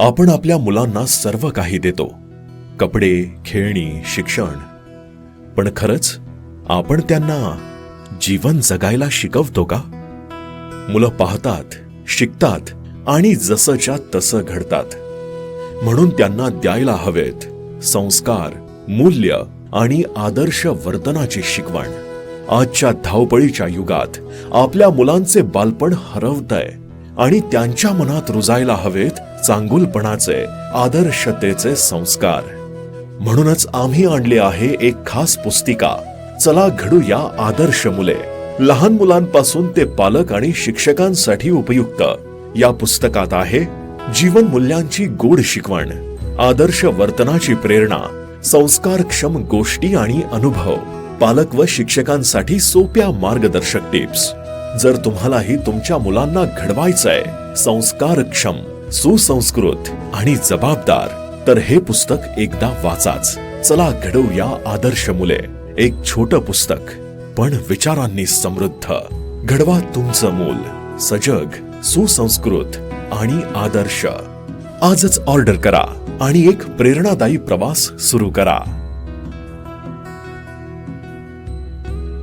आपण आपल्या मुलांना सर्व काही देतो. कपडे खेळणी शिक्षण. पण खरंच आपण त्यांना जीवन जगायला शिकवतो का? मुलं पाहतात शिकतात आणि जसंच्या तसं घडतात. म्हणून त्यांना द्यायला हवेत संस्कार मूल्य आणि आदर्श वर्तनाची शिकवण. आजच्या धावपळीच्या युगात आपल्या मुलांचे बालपण हरवतंय. आणि त्यांच्या मनात रुजायला हवेत चांगुलपणाचे आदर्शतेचे संस्कार. म्हणूनच आम्ही आणले आहे एक खास पुस्तिका. चला घडूया आदर्श मुले. लहान मुलांपासून ते पालक आणि शिक्षकांसाठी उपयुक्त. या पुस्तकात आहे जीवन मूल्यांची गोड शिकवण आदर्श वर्तनाची प्रेरणा संस्कारक्षम गोष्टी आणि अनुभव पालक व शिक्षकांसाठी सोप्या मार्गदर्शक टिप्स. जर तुम्हालाही तुमच्या मुलांना घडवायचंय संस्कारक्षम सुसंस्कृत आणि जबाबदार तर हे पुस्तक एकदा वाचाच. चला घडवूया आदर्श मुले. एक छोट पुस्तक पण विचारांनी समृद्ध. घडवा तुमचं मूल सजग सुसंस्कृत आणि आदर्श. आजच ऑर्डर करा आणि एक प्रेरणादायी प्रवास सुरू करा.